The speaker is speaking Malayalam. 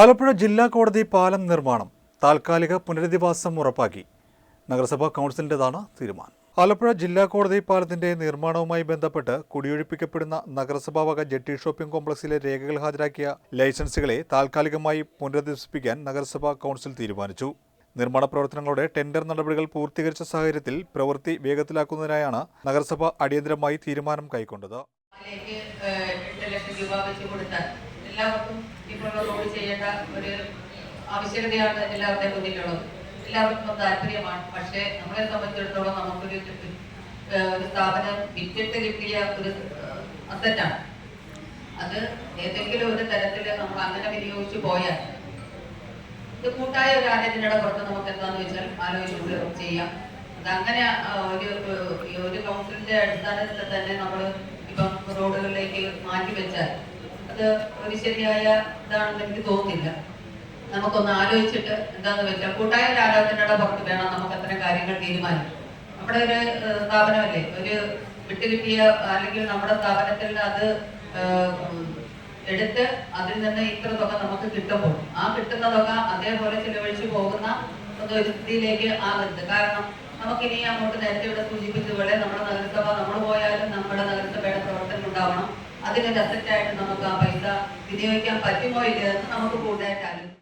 ആലപ്പുഴ ജില്ലാ കോടതി പാലം നിർമ്മാണം താൽക്കാലിക പുനരധിവാസം ഉറപ്പാക്കി. നഗരസഭാ കൗൺസിലിന്റെതാണ് തീരുമാനം. ആലപ്പുഴ ജില്ലാ കോടതി പാലത്തിന്റെ നിർമ്മാണവുമായി ബന്ധപ്പെട്ട് കുടിയൊഴിപ്പിക്കപ്പെടുന്ന നഗരസഭാ വക ജെട്ടി ഷോപ്പിംഗ് കോംപ്ലക്സിലെ രേഖകൾ ഹാജരാക്കിയ ലൈസൻസുകളെ താൽക്കാലികമായി പുനരധിവസിപ്പിക്കാൻ നഗരസഭാ കൗൺസിൽ തീരുമാനിച്ചു. നിർമ്മാണ പ്രവർത്തനങ്ങളുടെ ടെൻഡർ നടപടികൾ പൂർത്തീകരിച്ച സാഹചര്യത്തിൽ പ്രവൃത്തി വേഗത്തിലാക്കുന്നതിനായാണ് നഗരസഭ അടിയന്തരമായി തീരുമാനം കൈക്കൊണ്ടത്. എല്ലാവർക്കും ഇപ്പോൾ ജോലി ചെയ്യേണ്ട ഒരു ആവശ്യകതയാണ് എല്ലാവരുടെയും മുന്നിലുള്ളത്. എല്ലാവർക്കും താല്പര്യമാണ്. പക്ഷേ നമ്മളെ സംബന്ധിച്ചിടത്തോളം നമുക്കൊരു ഒരു സ്ഥാപനം വിറ്റിട്ട് കിട്ടിയ ഒരു അസറ്റാണ് അത് ഏതെങ്കിലും ഒരു തരത്തിൽ നമ്മൾ അങ്ങനെ വിനിയോഗിച്ചു പോയാൽ ഇത് കൂട്ടായ ഒരു ആലോചനയുടെ പുറത്ത് നമുക്ക് എന്താന്ന് വെച്ചാൽ ആലോചിച്ചുകൊണ്ട് ചെയ്യാം. അങ്ങനെ ഒരു ഒരു കൗൺസിലിന്റെ അടിസ്ഥാനത്തിൽ തന്നെ നമ്മൾ ഇപ്പം റോഡുകളിലേക്ക് മാറ്റി വെച്ചാൽ അത് ഒരു ശരിയായ ഇതാണെന്ന് എനിക്ക് തോന്നുന്നില്ല. നമുക്കൊന്ന് ആലോചിച്ചിട്ട് എന്താന്ന് വെച്ചാൽ കൂട്ടായ ഒരു ആലോചനയുടെ വേണം നമുക്ക് അത്തരം കാര്യങ്ങൾ തീരുമാനിക്കും നമ്മുടെ ഒരു സ്ഥാപനമല്ലേ? ഒരു വിട്ടുകിട്ടിയ അല്ലെങ്കിൽ നമ്മുടെ സ്ഥാപനത്തിൽ അത് എടുത്ത് അതിൽ നിന്ന് ഇത്ര തുക നമുക്ക് കിട്ടുമ്പോൾ ആ കിട്ടുന്ന തുക അതേപോലെ ചിലവഴിച്ചു പോകുന്ന സ്ഥിതിയിലേക്ക് ആകരുത്. കാരണം നമുക്കിനി അങ്ങോട്ട് നേരത്തെ ഇവിടെ സൂചിപ്പിച്ചതുപോലെ നമ്മുടെ നഗരസഭ നമ്മൾ പോയാലും നമ്മുടെ നഗരസഭയുടെ പ്രവർത്തനം ഉണ്ടാവണം. അതിനൊരു അസറ്റായിട്ട് നമുക്ക് ആ പൈസ വിനിയോഗിക്കാൻ പറ്റുമോ ഇല്ലയോ എന്ന് നമുക്ക് കൂടുതലായിട്ട്